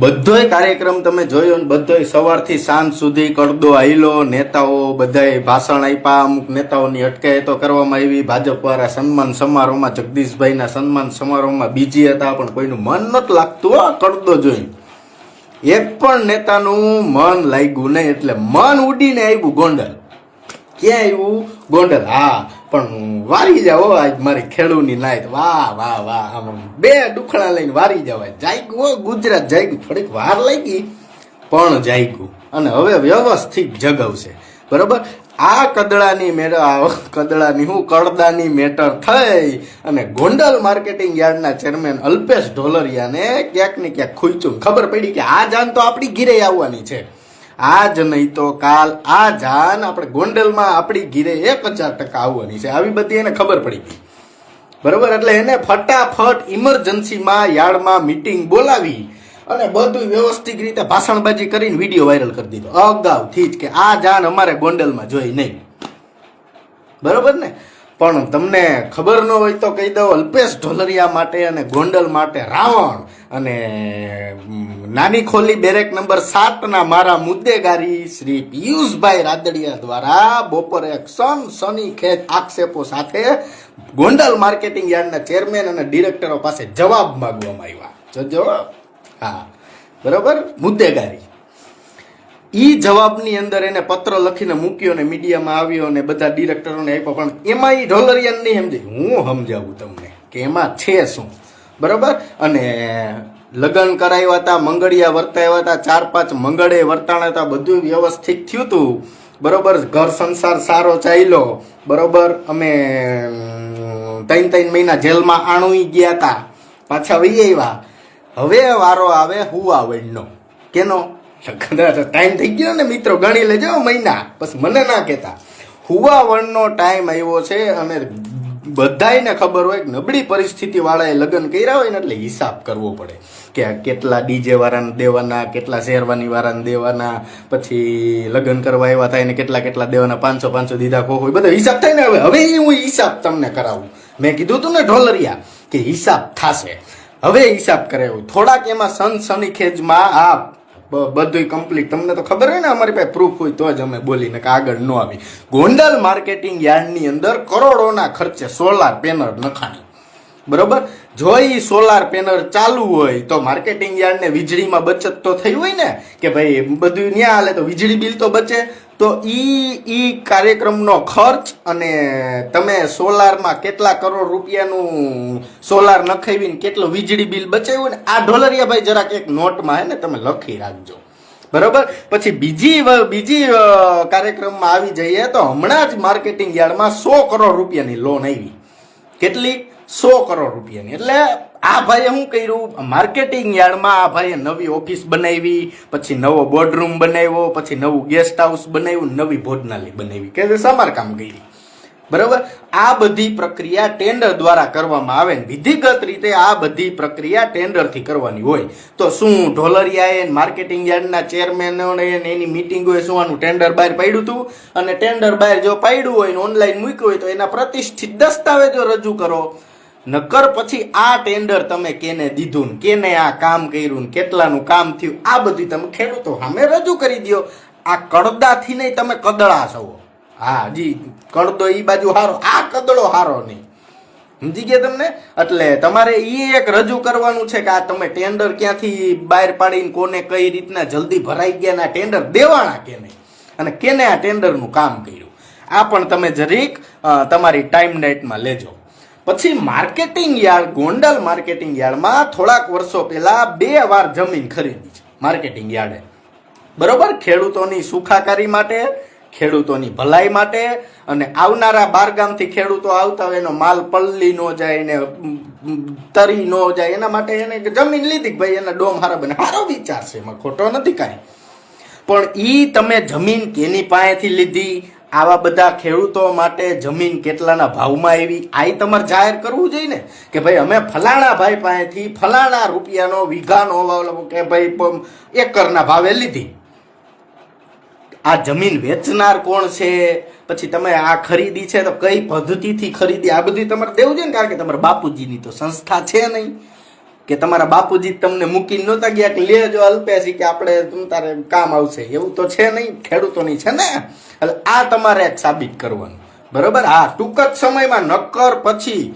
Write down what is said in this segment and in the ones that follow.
બધોય કાર્યક્રમ તમે જોયો ને બધોય સવારથી સાંજ સુધી કડદો આયલો, નેતાઓ બધાય ભાષણ આપ્યા, અમુક નેતાઓની અટકાયતો કરવામાં આવી. ભાજપ વાળા સન્માન સમારોહમાં, જગદીશભાઈના સન્માન સમારોહમાં બીજી હતા, પણ કોઈનું મન નથી લાગતું આ કડદો જોઈ એક પણ નેતાનું મન લાગ્યું નહીં, એટલે મન ઉડીને આવ્યું ગોંડલ. ક્યાં આવ્યું ગોંડલ? હા, પણ વારી જાવ આજ મારી ખેડૂની નાયત વાહ વાહ વાહ, આમ બે ડુખડા લઈને વારી જવાય. જાગ્યું હો, ગુજરાત જાગ્યું. થોડીક વાર લાગી, પણ જાગ્યું. અને હવે વ્યવસ્થિત જગવશે. બરોબર? આ કદળાની આ કદળાની હું કરદાની મેટર થઈ અને ગોંડલ માર્કેટિંગ યાર્ડના ચેરમેન અલ્પેશ ઢોલરિયાને ક્યાંક ને ક્યાંક ખૂચ્યું. ખબર પડી કે આ જાન તો આપણી ઘીરે આવવાની છે. આજ નહીં તો કાલ આ જાન આપણે ગોંડલમાં આપણી ઘીરે એક હજાર ટકા આવવાની છે. આવી બધી એને ખબર પડી ગઈ. બરોબર? એટલે એને ફટાફટ ઇમરજન્સીમાં યાર્ડમાં મીટિંગ બોલાવી અને બધું વ્યવસ્થિત રીતે ભાષણબાજી કરીને વીડિયો વાયરલ કરી દીધો. અગાઉથી જ કે આ જાન અમારે ગોંડલમાં જોઈ નહીં. બરોબર ને? પણ તમને ખબર ન હોય તો કહી દઉં, અલ્પેશ ઢોલરિયા માટે અને ગોંડલ માટે રાવણ અને નાની ખોલી બેરેક નંબર સાતના મારા મુદ્દેગારી શ્રી પિયુષભાઈ રાદડિયા દ્વારા બપોરે સન સની ખેત આક્ષેપો સાથે ગોંડલ માર્કેટિંગ યાર્ડના ચેરમેન અને ડિરેક્ટરો પાસે જવાબ માંગવામાં આવ્યા. જોજો હા. બરાબર? મુદ્દેગારી. ઈ જવાબની અંદર એને પત્ર લખીને મૂક્યો ને મીડિયામાં આવ્યો ને બધા ડિરેક્ટરોને આપ્યો. પણ એમાં એ ઢોલરિયાને નહીં સમજી. હું સમજાવું તમને કે એમાં છે શું? બરાબર? અને લગ્ન કરાવ્યા હતા મંગળિયા વર્તાવ્યા હતા ચાર પાંચ મંગળે વર્તાણા હતા બધું વ્યવસ્થિત થયું હતું બરોબર? ઘર સંસાર સારો ચાલ્યો. બરોબર? અમે ત્રણ ત્રણ મહિના જેલમાં આણુઈ ગયા હતા પાછા વહી આવ્યા. હવે વારો આવે હુવાવડનો કેનો? કદાચ ટાઈમ થઈ ગયો ને મિત્રો, ગણી લેજો મહિના. બસ મને ના કહેતા. હુવાવણનો ટાઈમ આવ્યો છે અને બધાયને ખબર હોય કે નબળી પરિસ્થિતિ વાળાએ લગ્ન કર્યા હોય ને એટલે હિસાબ કરવો પડે. કે કેટલા ડીજે વાળાને દેવાના, કેટલા શેરવાની વાળાને દેવાના, પછી લગ્ન કરવા એવા થાય ને કેટલા કેટલા દેવાના, પાંચસો પાંચસો દીધા ખો હોય બધો હિસાબ થાય ને હવે. હવે હું હિસાબ તમને કરાવું. મેં કીધું તું ને ઢોલરિયા, કે હિસાબ થશે. હવે હિસાબ કરાવ્યો થોડાક એમાં સન સની ખેજમાં આ બ- બધુંય કમ્પ્લીટ તમને તો ખબર હોય ને અમારી પાસે પ્રૂફ હોય તો જ અમે બોલીને કે આગળ ન આવી. ગોંડલ માર્કેટિંગ યાર્ડની અંદર કરોડોના ખર્ચે સોલાર પેનલ નખાણી. બરોબર? જો ઈ સોલાર પેનલ ચાલુ હોય, તો માર્કેટિંગ યાર્ડને વીજળીમાં બચત તો થઈ હોય ને, કે ભાઈ બધું ન્યા હાલે તો વીજળી બિલ તો બચે, તો ઈ ઈ કાર્યક્રમનો ખર્ચ અને તમે સોલારમાં કેટલા કરોડ રૂપિયાનું સોલાર નખાવીને કેટલું વીજળી બિલ બચાવ્યું ને, આ ઢોલરિયા ભાઈ જરાક એક નોટમાં હે ને, તમે લખી રાખજો. બરોબર? પછી બીજી બીજી કાર્યક્રમમાં આવી જઈએ તો હમણાં જ માર્કેટિંગ યાર્ડમાં સો કરોડ રૂપિયાની લોન આવી. કેટલી? સો કરોડ રૂપિયાની. એટલે આ ભાઈએ શું કર્યું? માર્કેટિંગ યાર્ડમાં આ ભાઈએ નવી ઓફિસ બનાવી, પછી નવો બોર્ડરૂમ બનાવ્યો, પછી નવું ગેસ્ટ હાઉસ બનાવ્યું, નવી ભોજનાલય બનાવી. કે જે સમારકામ કરી બરાબર? આ બધી પ્રક્રિયા ટેન્ડર દ્વારા કરવામાં આવે ને વિધિગત રીતે આ બધી પ્રક્રિયા ટેન્ડરથી કરવાની હોય. તો શું ઢોલરિયાએ માર્કેટિંગ યાર્ડના ચેરમેનોને એની મિટિંગોએ આનું ટેન્ડર બહાર પાડ્યું હતું? અને ટેન્ડર બહાર જો પાડ્યું હોય ને ઓનલાઈન મૂક્યું હોય તો એના પ્રતિષ્ઠિત દસ્તાવેજો રજૂ કરો. નકર પછી આ ટેન્ડર તમે કેને દીધું કેને આ કામ કર્યું કેટલાનું કામ થયું, આ બધું તમે ખેડૂતો સામે રજૂ કરી દો આ કડદાથી નહીં તમે કદળા છો. હા, જી, કડદો એ બાજુ હારો, આ કદળો હારો નહીં. સમજી ગયા તમને? એટલે તમારે એ એક રજૂ કરવાનું છે કે આ તમે ટેન્ડર ક્યાંથી બહાર પાડીને કોને કઈ રીતના જલ્દી ભરાઈ ગયા ના ટેન્ડર દેવાના કે નહીં? અને કેને આ ટેન્ડરનું કામ કર્યું? આ પણ તમે જરીક તમારી ટાઈમ નાઇટમાં લેજો. પછી માર્કેટિંગ યાર્ડ, ગોંડલ માર્કેટિંગ યાર્ડમાં થોડાક વર્ષો પહેલા બે વાર જમીન ખરીદી છે, માર્કેટિંગ યાર્ડે. બરોબર? ખેડૂતોની સુખાકારી માટે, ખેડૂતોની ભલાઈ માટે અને આવનારા બારગામથી ખેડૂતો આવતા હોય એનો માલ પલ્લી ન જાય ને તરી ન જાય, એના માટે એને જમીન લીધી ભાઈ એના ડોમ હારા બને. સારો વિચાર છે, એમાં ખોટો નથી કાંઈ. પણ ઈ તમે જમીન કેની પાસેથી લીધી આવા બધા ખેડૂતો માટે જમીન કેટલાના ભાવમાં આવી આ તમારે જાહેર કરવું જોઈએ ને? કે ભાઈ અમે ફલાણા ભાઈ પાસેથી ફલાણા રૂપિયાનો વીઘાનો કે ભાઈ એકરના ભાવે લીધી. આ જમીન વેચનાર કોણ છે? પછી તમે આ ખરીદી છે તો કઈ પદ્ધતિથી ખરીદી? આ બધી તમારે દેવું છે ને, કારણ કે તમારા બાપુજીની તો સંસ્થા છે નહીં. કે તમારા બાપુજી તમને મૂકીને નહોતા ગયા કે લે જો અલ્પેશી કે આપણે તું તારે કામ આવશે. એવું તો છે નહીં, ખેડૂતોની છે ને? એટલે આ તમારે સાબિત કરવાનું. બરોબર? હા ટૂંક જ સમયમાં નક્કર પછી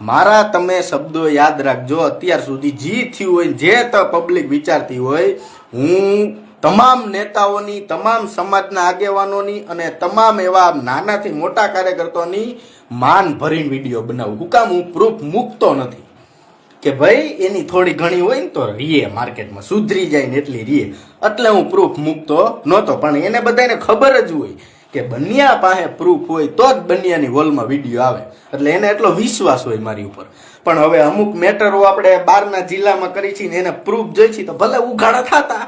મારા તમે શબ્દો યાદ રાખજો. અત્યાર સુધી જી થયું હોય જે તો પબ્લિક વિચારતી હોય, હું તમામ નેતાઓની, તમામ સમાજના આગેવાનોની અને તમામ એવા નાનાથી મોટા કાર્યકર્તાઓની માન ભરીને વીડિયો બનાવું. હું કામ હું પ્રૂફ મૂકતો નથી. કે ભાઈ, એની થોડી ઘણી હોય ને તો રીએ માર્કેટમાં સુધરી જાય ને એટલી રીએ. એટલે હું પ્રૂફ મૂકતો નહોતો, પણ એને બધાને ખબર જ હોય કે બન્યા પાસે પ્રૂફ હોય તો જ બન્યાની વોલમાં વીડિયો આવે. એટલે એને એટલો વિશ્વાસ હોય મારી ઉપર. પણ હવે અમુક મેટરો આપણે બહારના જિલ્લામાં કરી છીએ ને એને પ્રૂફ જોઈ છે તો ભલે ઉઘાડા થતા.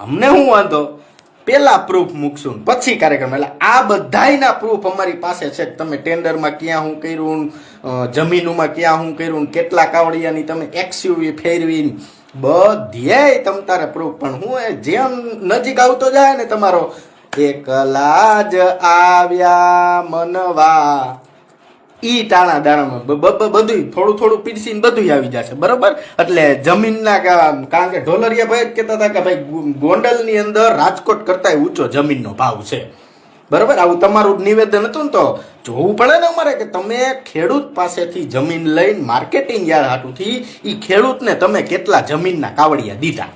અમને શું વાંધો? પેલા પ્રૂફ મૂકશું પછી કાર્યક્રમ. એટલે આ બધાયના પ્રૂફ અમારી પાસે છે. તમે ટેન્ડરમાં ક્યાં હું કર્યું જમીનોમાં ક્યાં હું કર્યું કેટલા કાવડિયાની તમે એક્સયુવી ફેરવી બધે તમ તારે પ્રૂફ પણ હું એ જેમ નજીક આવતો જાય ને તમારો, એકલા જ આવ્યા મનવા. ઈ ટાણા દાણામાં બધું થોડું થોડું પીરસીને બધું આવી જશે, બરોબર? એટલે જમીનના કારણ કે ઢોલરિયા ભાઈ કહેતા હતા કે ભાઈ ગોંડલની અંદર રાજકોટ કરતાંય ઊંચો જમીનનો ભાવ છે. બરોબર? આવું તમારું નિવેદન હતું ને તો જોવું પડે ને અમારે કે તમે ખેડૂત પાસેથી જમીન લઈને માર્કેટિંગ યાર હાટુથી એ ખેડૂતને તમે કેટલા જમીનના કાવડિયા દીધા?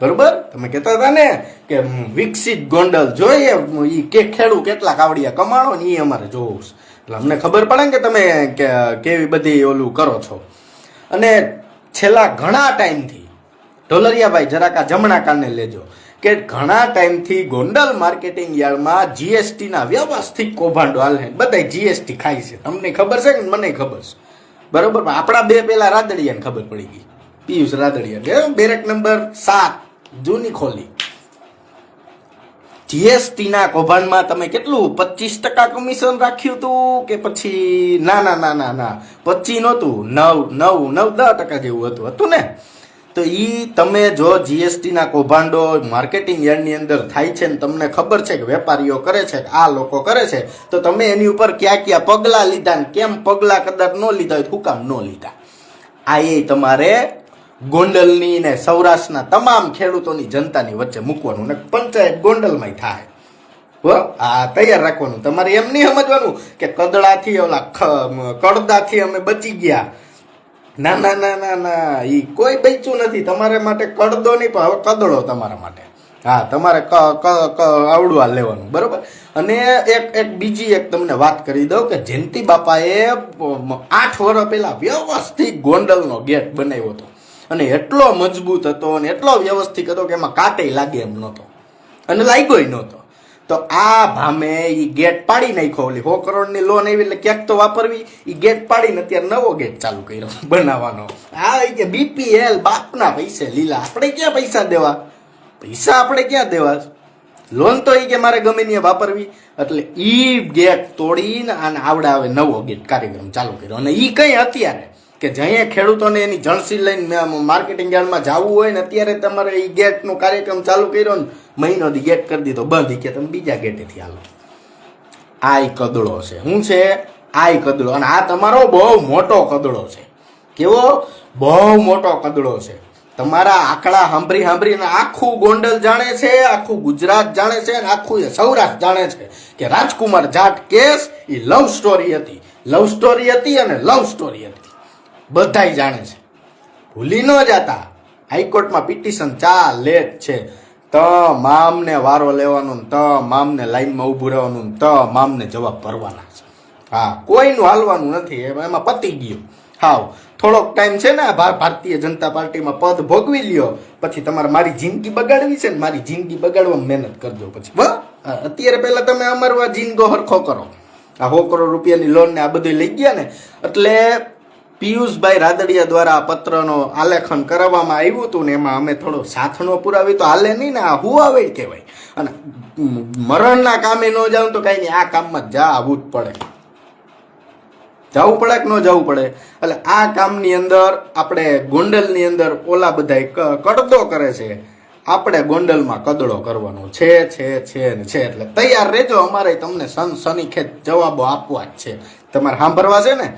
બરોબર? તમે કહેતા હતા ને કે વિકસિત ગોંડલ જોઈએ એ કે ખેડૂત કેટલા કાવડિયા કમાણો ને એ અમારે જોવું છે. એટલે અમને ખબર પડે ને કે તમે કેવી બધી ઓલું કરો છો. અને છેલ્લા ઘણા ટાઈમથી ઢોલરિયાભાઈ જરાક આ જમણા કાને લેજો, કે ઘણા ટાઈમથી ગોંડલ માર્કેટિંગ યાર્ડમાં જીએસટીના વ્યવસ્થિત કૌભાંડો હાલે બધા જીએસટી ખાય છે. તમને ખબર છે કે મને ખબર છે. બરોબર? પણ આપણા બે પેલા રાદડિયાને ખબર પડી ગઈ. પિયુષ રાદડિયા. બેરેક નંબર સાત, જૂની ખોલી. જીએસટી ના કૌભાંડમાં તમે કેટલું? પચીસ ટકા કમિશન રાખ્યું હતું કે પછી ના ના ના ના ના? પચીસ નહોતું. નવ નવ નવ દસ ટકા જેવું હતું હતું ને? તો એ તમે જો જીએસટી ના કૌભાંડો માર્કેટિંગ યાર્ડની અંદર થાય છે ને તમને ખબર છે કે વેપારીઓ કરે છે, આ લોકો કરે છે, તો તમે એની ઉપર ક્યાં ક્યાં પગલાં લીધા ને કેમ પગલાં કદાચ ન લીધા હોય શું ન લીધા? આ એ તમારે ગોંડલની ને સૌરાષ્ટ્રના તમામ ખેડૂતોની જનતાની વચ્ચે મૂકવાનું ને પંચાયત ગોંડલમાં થાય. આ તૈયાર રાખવાનું. તમારે એમ નહીં સમજવાનું કે કદળાથી ઓલા કડદાથી અમે બચી ગયા. ના ના ના ના ના એ કોઈ બચ્યું નથી. તમારા માટે કડદો નહીં, પણ હવે કદડો તમારા માટે. હા, તમારે આવડું આ લેવાનું. બરોબર? અને એક એક બીજી એક તમને વાત કરી દઉં કે જયંતિ બાપાએ આઠ વર્ષ પહેલા વ્યવસ્થિત ગોંડલનો ગેટ બનાવ્યો હતો. અને એટલો મજબૂત હતો અને એટલો વ્યવસ્થિત હતો કે એમાં કાંટે લાગે એમ નહોતો. અને લાગ્યો નહોતો. તો આ ભામે એ ગેટ પાડી નાખ્યો. ઓલી સો કરોડની લોન આવી એટલે ક્યાંક તો વાપરવી. એ ગેટ પાડીને અત્યારે નવો ગેટ ચાલુ કર્યો. બનાવવાનો. આ કે બીપીએલ બાપના પૈસે લીલા. આપણે ક્યાં પૈસા દેવા? પૈસા આપણે ક્યાં દેવા? લોન તો એ કે મારે ગમે ત્યાં વાપરવી. એટલે ઈ ગેટ તોડીને અને આવડે હવે નવો ગેટ કાર્યક્રમ ચાલુ કર્યો. અને એ કઈ અત્યારે કે જઈએ ખેડૂતોને એની જણસી લઈને માર્કેટિંગ યાર્ડમાં જવું હોય ને અત્યારે તમારે એ ગેટનો કાર્યક્રમ ચાલુ કર્યો ને, મહિનો ગેટ કરી દીધો, બંધ કે તમે બીજા ગેટેથી હાલો. આ ઈ કદડો છે. શું છે? આ ઈ કદડો અને આ તમારો બહુ મોટો કદડો છે. કેવો? બહુ મોટો કદડો છે. તમારા આંકડા સાંભળી સાંભળીને આખું ગોંડલ જાણે છે, આખું ગુજરાત જાણે છે અને આખું સૌરાષ્ટ્ર જાણે છે કે રાજકુમાર જાટ કેસ એ લવ સ્ટોરી હતી. લવ સ્ટોરી હતી અને લવ સ્ટોરી હતી. બધાય જાણે છે. ભૂલી ન જતા. હાઈકોર્ટમાં પિટિશન ચાલે જ છે. તમામને વારો લેવાનો ને તમામને લાઈનમાં ઊભું રહેવાનું ને મામને જવાબ ભરવાના છે. હા, કોઈનું હાલવાનું નથી. એમાં પતી ગયું. હાવ. થોડોક ટાઈમ છે ને ભારતીય જનતા પાર્ટીમાં પદ ભોગવી લ્યો. પછી તમારે મારી જિંદગી બગાડવી છે ને મારી જિંદગી બગાડવામાં મહેનત કરજો પછી. બ અત્યારે પહેલાં તમે અમારો આ જિંદગો હરખો કરો. આ સો કરોડ રૂપિયાની લોન ને આ બધું લઈ ગયા ને. એટલે પિયુષભાઈ રાદડિયા દ્વારા આ પત્રનો આલેખન કરાવવામાં આવ્યું હતું ને એમાં અમે થોડો સાથનો પુરાવી, તો હાલે નહીં ને આ હુવાવે કહેવાય. અને મરણના કામે ન જાઉં તો કાંઈ નહીં, આ કામમાં જા આવવું જ પડે. જવું પડે કે ન જવું પડે? એટલે આ કામની અંદર આપણે ગોંડલની અંદર ઓલા બધા કડદો કરે છે. આપણે ગોંડલમાં કદડો કરવાનો છે છે છે ને છે. એટલે તૈયાર રહેજો, અમારે તમને સન સનીખેત જવાબો આપવા જ છે. તમારે સાંભળવા છે ને?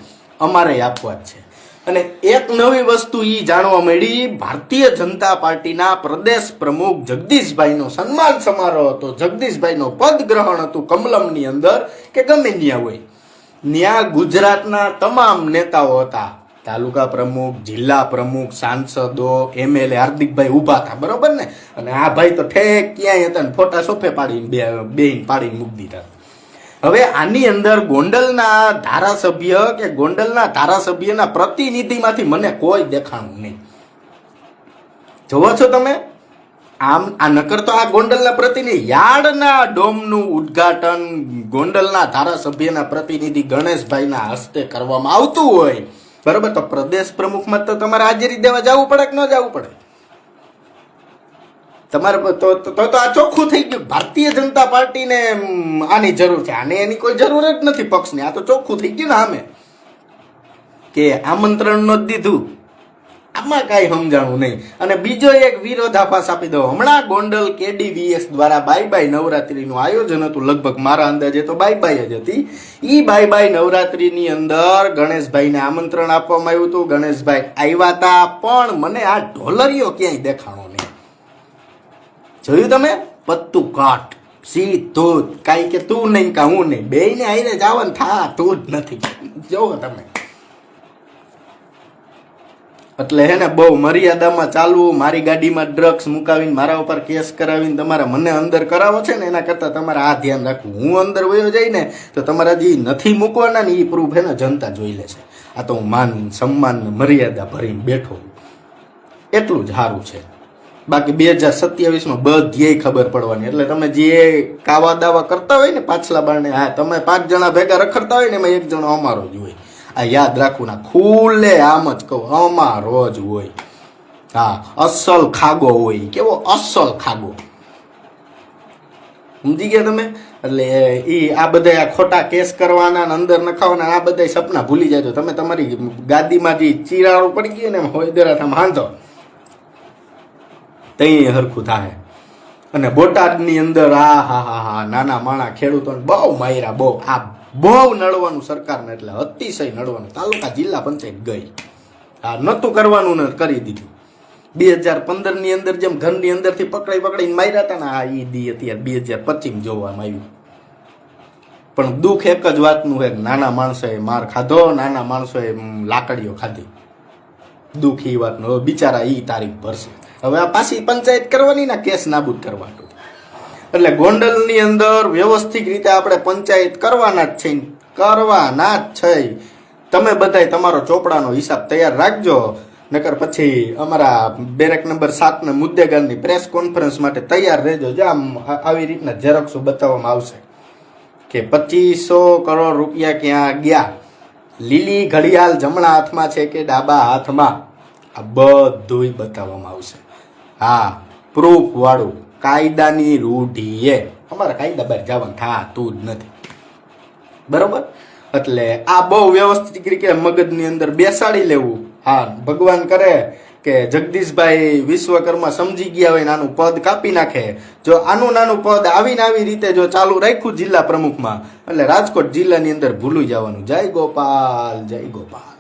અમારે આપવા જ છે. અને એક નવી વસ્તુ એ જાણવા મળી, ભારતીય જનતા પાર્ટીના પ્રદેશ પ્રમુખ જગદીશભાઈનો સન્માન સમારોહ હતો. જગદીશભાઈનો પદ ગ્રહણ હતું કમલમની અંદર, કે ગમે ત્યાં હોય. ત્યાં ગુજરાતના તમામ નેતાઓ હતા. તાલુકા પ્રમુખ, જિલ્લા પ્રમુખ, સાંસદો એમએલએ હાર્દિકભાઈ ઊભા હતા, બરોબર ને? અને આ ભાઈ તો ઠેક ક્યાંય હતા ને, ફોટા સોફે પાડીને બે બેન પાડીને મૂકી દીધા હવે આની અંદર ગોંડલના ધારાસભ્ય કે ગોંડલના ધારાસભ્યના પ્રતિનિધિમાંથી મને કોઈ દેખાણું નહીં. જોવો છો તમે? આમ આ નકર તો આ ગોંડલના પ્રતિનિધિ યાર્ડના ડોમનું ઉદ્ઘાટન ગોંડલના ધારાસભ્યના પ્રતિનિધિ ગણેશભાઈના હસ્તે કરવામાં આવતું હોય. બરોબર? તો પ્રદેશ પ્રમુખમાં તો તમારે હાજરી દેવા જવું પડે કે ન જવું પડે? તમારે તો તો આ ચોખ્ખું થઈ ગયું. ભારતીય જનતા પાર્ટીને આની જરૂર છે. આને એની કોઈ જરૂર જ નથી પક્ષની. આ તો ચોખ્ખું થઈ ગયું ને આમે કે આમંત્રણ ન દીધું. આમાં કાંઈ સમજાણું નહીં. અને બીજો એક વિરોધાભાસ આપી દો હમણાં ગોંડલ કેડીવીએસ દ્વારા બાય બાય નવરાત્રિનું આયોજન હતું. લગભગ મારા અંદાજે તો બાય બાય જ હતી. એ બાય બાય નવરાત્રિની અંદર ગણેશભાઈને આમંત્રણ આપવામાં આવ્યું હતું. ગણેશભાઈ આવ્યા હતા પણ મને આ ઢોલરિયો ક્યાંય દેખાણો જોયું તમે? પત્તું કાટ સીધું કાંઈ કે તું નહીં કા હું નહીં. બે ને આઈને ને થા તું જ નથી. જોવો તમે. એટલે હે ને, બહુ મર્યાદામાં ચાલવું, મારી ગાડીમાં ડ્રગ્સ મુકાવીને મારા ઉપર કેસ કરાવીને તમારે મને અંદર કરાવો છે ને, એના કરતાં તમારે આ ધ્યાન રાખવું. હું અંદર વયો જઈને તો તમારા જે નથી મૂકવાના ને એ પ્રૂફ હે ને, જનતા જોઈ લે છે. આ તો હું માન સન્માન મર્યાદા ભરીને બેઠો એટલું જ સારું છે. બાકી બે હજાર સત્યાવીસમાં બધીએ ખબર પડવાની. એટલે તમે જે કાવા દાવા કરતા હોય ને પાછલા બારણે, હા, તમે પાંચ જણા ભેગા રખડતા હોય ને એમાં એક જણો અમારો જ હોય. આ યાદ રાખવું ના ખુલ્લે આમ જ કહું, અમારો જ હોય. હા, અસલ ખાગો હોય. કેવો અસલ ખાગો. સમજી ગયા તમે? એટલે એ, આ બધા ખોટા કેસ કરવાના ને અંદર નખાવાના આ બધા સપના ભૂલી જાય તમે તમારી ગાદીમાં જે ચીરાળો પડી ગયું ને હોય દરા તમે હાંધો. તઈ હરખું થાય. અને બોટાદની અંદર, આ, હા હા હા, નાના માણા ખેડૂતોને બહુ માયરા બહુ. આ બહુ નડવાનું સરકારને એટલે અતિશય નડવાનું. તાલુકા જિલ્લા પંચાયત ગઈ. આ નહોતું કરવાનું ને કરી દીધું. બે હજાર પંદરની અંદર જેમ ઘરની અંદરથી પકડાઈ પકડાઈને માર્યા હતા ને, આ ઈ દી અત્યારે બે હજાર પચીસ જોવામાં આવ્યું. પણ દુઃખ એક જ વાતનું છે નાના માણસોએ માર ખાધો, નાના માણસોએ લાકડીઓ ખાધી. દુઃખ એ વાતનું. બિચારા એ તારીખ ભરશે. હવે આ પાછી પંચાયત કરવાની ના કેસ નાબૂદ કરવાનો એટલે ગોંડલની અંદર વ્યવસ્થિત રીતે આપણે પંચાયત કરવાના જ છે કરવાના જ છે. તમે બધાય તમારો ચોપડાનો હિસાબ તૈયાર રાખજો. નકર પછી અમારા બેરેક નંબર સાતના મુદ્દેગારની પ્રેસ કોન્ફરન્સ માટે તૈયાર રહેજો. જે આમ આવી રીતના ઝેરોક્ષો બતાવવામાં આવશે કે પચીસો કરોડ રૂપિયા ક્યાં ગયા? લીલી ઘડિયાળ જમણા હાથમાં છે કે ડાબા હાથમાં? આ બધુંય બતાવવામાં આવશે. હા પ્રૂફ વાળું. કાયદાની રૂઢીએ. અમારા કાયદા બહાર જવાનું થાતું જ નથી. બરોબર? એટલે આ બહુ વ્યવસ્થિત રીતે મગજની અંદર બેસાડી લેવું. હા, ભગવાન કરે કે જગદીશભાઈ વિશ્વકર્મા સમજી ગયા હોય નાનું પદ કાપી નાખે. જો આનું નાનું પદ આવીને આવી રીતે જો ચાલુ રાખ્યું જિલ્લા પ્રમુખમાં, એટલે રાજકોટ જિલ્લાની અંદર ભૂલું જવાનું. જય ગોપાલ જય ગોપાલ.